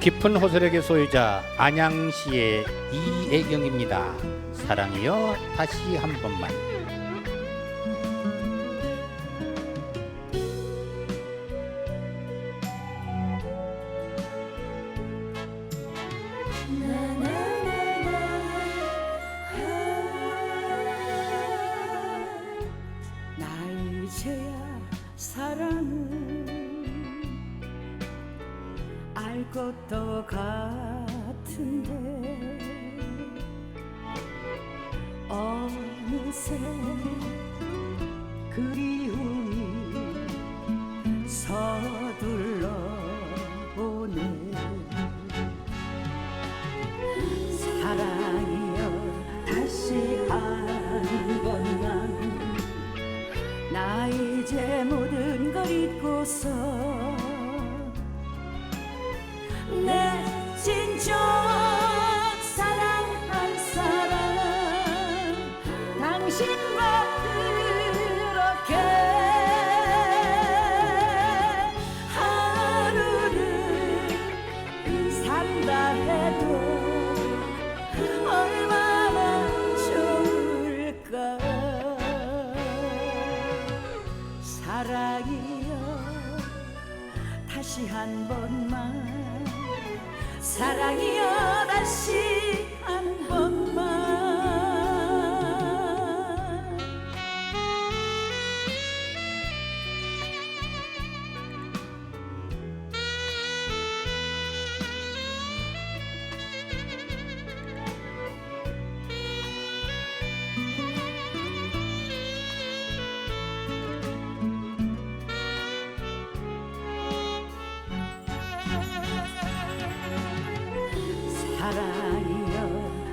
깊은 호소력의 소유자 안양시의 이애경입니다. 사랑이여 다시 한 번만. 나 이제야 사랑은 알 것도 같은데 어느새 그리움이 서둘러 오네. 사랑이여 다시 한 번만 나 이제 모든 걸 잊고서 내 진정 사랑한 사람 당신과 그렇게 하루를 산다 해도 얼마나 좋을까? 사랑이여 다시 한 번만 사랑이여 다시 사랑이여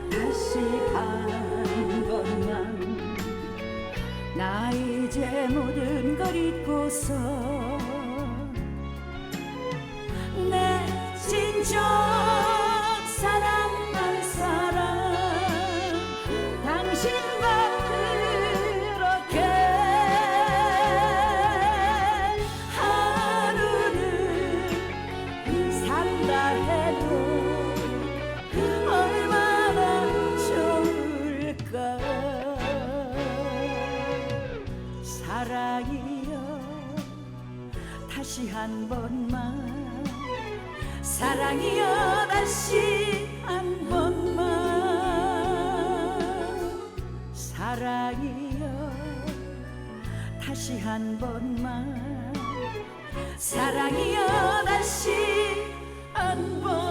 다시 한 번만. 나 이제 모든 걸 잊고서 내 진정 사랑이여 다시 한 번만 사랑이여 다시 한 번만 사랑이여 다시 한 번만 사랑이여 다시 한 번만